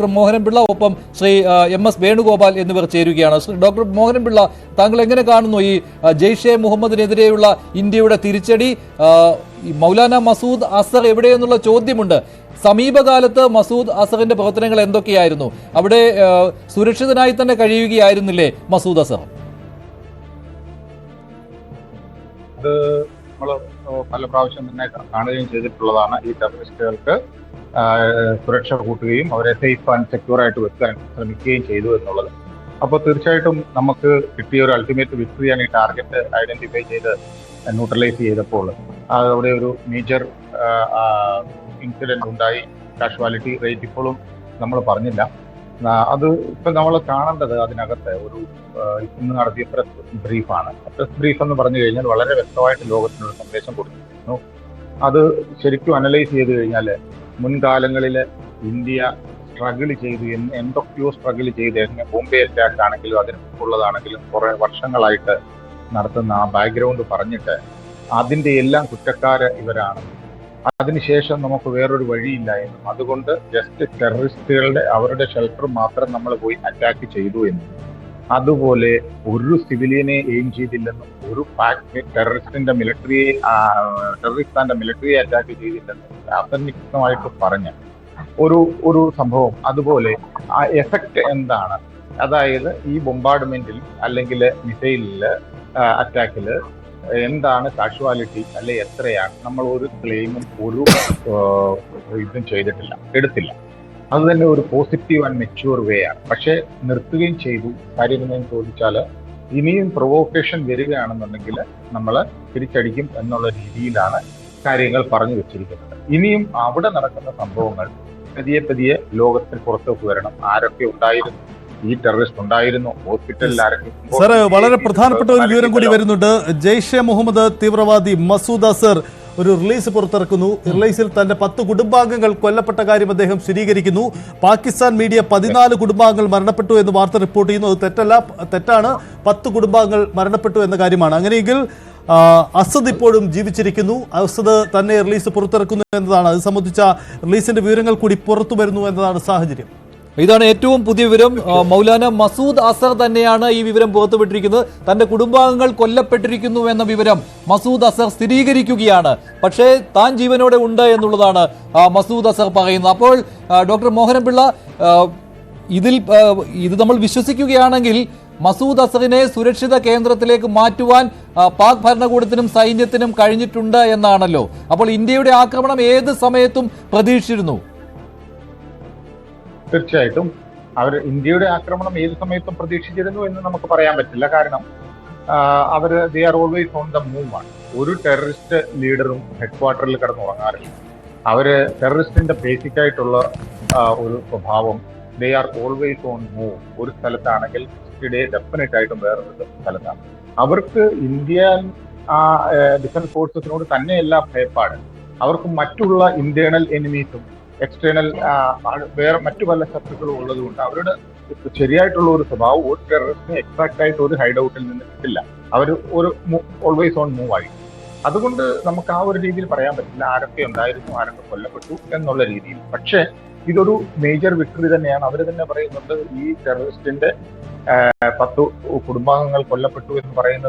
Doctor Mohanan Pillai ഒപ്പം Shri M S Venugopal എന്നിവർ ചേരുകയാണ്. ഡോക്ടർ മോഹനൻപിള്ള താങ്കൾ എങ്ങനെ കാണുന്നു ഈ ജെയ്ഷെ മുഹമ്മദിനെതിരെയുള്ള ഇന്ത്യയുടെ തിരിച്ചടി? മൗലാന മസൂദ് അസർ എവിടെയെന്നുള്ള ചോദ്യമുണ്ട്. സമീപകാലത്ത് മസൂദ് അസറിന്റെ പ്രവർത്തനങ്ങൾ എന്തൊക്കെയായിരുന്നു? അവിടെ സുരക്ഷിതനായി തന്നെ കഴിയുകയായിരുന്നില്ലേ മസൂദ് അസർ? നമ്മൾ പല പ്രാവശ്യം തന്നെ കാണുകയും ചെയ്തിട്ടുള്ളതാണ് ഈ ടെററിസ്റ്റുകൾക്ക് സുരക്ഷ കൂട്ടുകയും അവരെ സേഫ് ആൻഡ് സെക്യൂർ ആയിട്ട് വെക്കാൻ ശ്രമിക്കുകയും ചെയ്തു എന്നുള്ളത്. അപ്പോൾ തീർച്ചയായിട്ടും നമുക്ക് കിട്ടിയ ഒരു അൾട്ടിമേറ്റ് വിക്ടറിയാണ് ഈ ടാർഗറ്റ് ഐഡന്റിഫൈ ചെയ്ത് ന്യൂട്രലൈസ് ചെയ്തപ്പോൾ. അവിടെ ഒരു മേജർ ഇൻസിഡന്റ് ഉണ്ടായി. കാഷ്വാലിറ്റി റേറ്റ് ഇപ്പോഴും നമ്മൾ പറഞ്ഞില്ല. അത് ഇപ്പൊ നമ്മൾ കാണേണ്ടത് അതിനകത്ത് ഒരു ഇന്ന് നടത്തിയ പ്രസ് ബ്രീഫാണ്. പ്രസ് ബ്രീഫ് എന്ന് പറഞ്ഞു കഴിഞ്ഞാൽ വളരെ വ്യക്തമായിട്ട് ലോകത്തിനൊരു സന്ദേശം കൊടുത്തിരുന്നു അത് ശരിക്കും അനലൈസ് ചെയ്ത് കഴിഞ്ഞാൽ മുൻകാലങ്ങളിൽ ഇന്ത്യ സ്ട്രഗിൾ ചെയ്ത് എന്തൊക്കെയോ സ്ട്രഗിൾ ചെയ്ത് ബോംബെ അറ്റാക്ക് ആണെങ്കിലും അതിന് മുമ്പുള്ളതാണെങ്കിലും കുറെ വർഷങ്ങളായിട്ട് നടത്തുന്ന ആ ബാക്ക്ഗ്രൗണ്ട് പറഞ്ഞിട്ട് അതിന്റെ എല്ലാം കുറ്റക്കാര് ഇവരാണ്. അതിനുശേഷം നമുക്ക് വേറൊരു വഴിയില്ല എന്നും. അതുകൊണ്ട് ജസ്റ്റ് ടെററിസ്റ്റുകളുടെ അവരുടെ ഷെൽട്ടർ മാത്രം നമ്മൾ പോയി അറ്റാക്ക് ചെയ്തു എന്നും. അതുപോലെ ഒരു സിവിലിയനെ എയിം ചെയ്തില്ലെന്നും ഒരു ടെററിസ്റ്റിന്റെ മിലിറ്ററിയെ ടെററിസ്റ്റാന്റെ മിലിറ്ററിയെ അറ്റാക്ക് ചെയ്തില്ലെന്നും അസന്നിഗ്ധമായിട്ട് പറഞ്ഞ ഒരു ഒരു സംഭവം. അതുപോലെ ആ എഫക്റ്റ് എന്താണ്? അതായത് ഈ ബൊമ്പാർഡ്മെന്റിൽ അല്ലെങ്കിൽ മിസൈലിൽ അറ്റാക്കിൽ എന്താണ് കാഷ്വാലിറ്റി അല്ലെ എത്രയാണ്? നമ്മൾ ഒരു ക്ലെയിമും ഒരു ഇതും ചെയ്തിട്ടില്ല എടുത്തില്ല. അത് തന്നെ ഒരു പോസിറ്റീവ് ആൻഡ് മെച്യൂർ വേ ആണ്. പക്ഷെ നിർത്തുകയും ചെയ്തു. കാര്യം എന്ന് ചോദിച്ചാൽ ഇനിയും പ്രൊവോക്കേഷൻ വരികയാണെന്നുണ്ടെങ്കിൽ നമ്മൾ തിരിച്ചടിക്കും എന്നുള്ള രീതിയിലാണ് കാര്യങ്ങൾ പറഞ്ഞു വെച്ചിരിക്കുന്നത്. ഇനിയും അവിടെ നടക്കുന്ന സംഭവങ്ങൾ പതിയെ പതിയെ ലോകത്തിന് പുറത്തേക്ക് വരണം. ആരൊക്കെ ഉണ്ടായിരുന്നു? ഈ ടെററിസ്റ്റ് ഉണ്ടായിരുന്നു. ഹോസ്പിറ്റലിൽ സാർ വളരെ പ്രധാനപ്പെട്ട ഒരു വിവരം കൂടി വരുന്നുണ്ട്. ജെയ്ഷെ മുഹമ്മദ് തീവ്രവാദി മസൂദ് അസർ ഒരു റിലീസ് പുറത്തിറക്കുന്നു. റിലീസിൽ തന്റെ പത്ത് കുടുംബാംഗങ്ങൾ കൊല്ലപ്പെട്ട കാര്യം അദ്ദേഹം സ്ഥിരീകരിക്കുന്നു. പാകിസ്ഥാൻ മീഡിയ പതിനാല് കുടുംബാംഗങ്ങൾ മരണപ്പെട്ടു എന്ന് വാർത്ത റിപ്പോർട്ട് ചെയ്യുന്നു. അത് തെറ്റല്ല തെറ്റാണ്. പത്ത് കുടുംബാംഗങ്ങൾ മരണപ്പെട്ടു എന്ന കാര്യമാണ്. അങ്ങനെയെങ്കിൽ അസദ് ഇപ്പോഴും ജീവിച്ചിരിക്കുന്നു. അസദ് തന്നെ റിലീസ് പുറത്തിറക്കുന്നു എന്നതാണ്. അത് സംബന്ധിച്ച റിലീസിന്റെ വിവരങ്ങൾ കൂടി പുറത്തു വരുന്നു എന്നതാണ് സാഹചര്യം. ഇതാണ് ഏറ്റവും പുതിയ വിവരം. മൗലാന മസൂദ് അസർ തന്നെയാണ് ഈ വിവരം പുറത്തുവിട്ടിരിക്കുന്നത്. തന്റെ കുടുംബാംഗങ്ങൾ കൊല്ലപ്പെട്ടിരിക്കുന്നു എന്ന വിവരം മസൂദ് അസർ സ്ഥിരീകരിക്കുകയാണ്. പക്ഷേ താൻ ജീവനോടെ ഉണ്ട് എന്നുള്ളതാണ് മസൂദ് അസർ പറയുന്നത്. അപ്പോൾ ഡോക്ടർ മോഹനപിള്ള ഇതിൽ ഇത് നമ്മൾ വിശ്വസിക്കുകയാണെങ്കിൽ മസൂദ് അസറിനെ സുരക്ഷിത കേന്ദ്രത്തിലേക്ക് മാറ്റുവാൻ പാക് ഭരണകൂടത്തിനും സൈന്യത്തിനും കഴിഞ്ഞിട്ടുണ്ട് എന്നാണല്ലോ. അപ്പോൾ ഇന്ത്യയുടെ ആക്രമണം ഏത് സമയത്തും പ്രതീക്ഷിച്ചിരുന്നു? തീർച്ചയായിട്ടും. അവർ ഇന്ത്യയുടെ ആക്രമണം ഏത് സമയത്തും പ്രതീക്ഷിച്ചിരുന്നു എന്ന് നമുക്ക് പറയാൻ പറ്റില്ല. കാരണം അവർ they are always on the move ആണ്. ഒരു ടെററിസ്റ്റ് ലീഡറും ഹെഡ് ക്വാർട്ടറിൽ കിടന്ന് ഉറങ്ങാറില്ല അവർ ടെററിസ്റ്റിന്റെ ബേസിക് ആയിട്ടുള്ള ഒരു സ്വഭാവം they are always on move ഒരു സ്ഥലത്താണെങ്കിൽ ഡേ ഡെഫിനറ്റ് ആയിട്ടും വേറൊരു സ്ഥലത്താണ്. അവർക്ക് ഇന്ത്യൻ ഡിഫൻസ് ഫോഴ്സസിനോട് തന്നെയല്ല ഭയപ്പാട്. അവർക്ക് മറ്റുള്ള ഇന്റേണൽ എനിമീസും എക്സ്റ്റേണൽ വേറെ മറ്റു പല ശത്രുക്കളും ഉള്ളതുകൊണ്ട് അവരുടെ ശരിയായിട്ടുള്ള ഒരു സ്വഭാവം ഒരു ടെററിസ്റ്റിന് എക്സാക്ട് ആയിട്ട് ഒരു ഹൈഡ് ഔട്ടിൽ നിന്ന് കിട്ടില്ല. അവർ ഒരു ഓൾവേസ് ഓൺ മൂവ് ആയി. അതുകൊണ്ട് നമുക്ക് ആ ഒരു രീതിയിൽ പറയാൻ പറ്റില്ല ആരൊക്കെ ഉണ്ടായിരുന്നു ആരൊക്കെ കൊല്ലപ്പെട്ടു എന്നുള്ള രീതിയിൽ. പക്ഷേ ഇതൊരു മേജർ വിക്ടറി തന്നെയാണ്. അവർ തന്നെ പറയുന്നുണ്ട് ഈ ടെററിസ്റ്റിന്റെ പത്ത് കുടുംബാംഗങ്ങൾ കൊല്ലപ്പെട്ടു എന്ന് പറയുന്നത്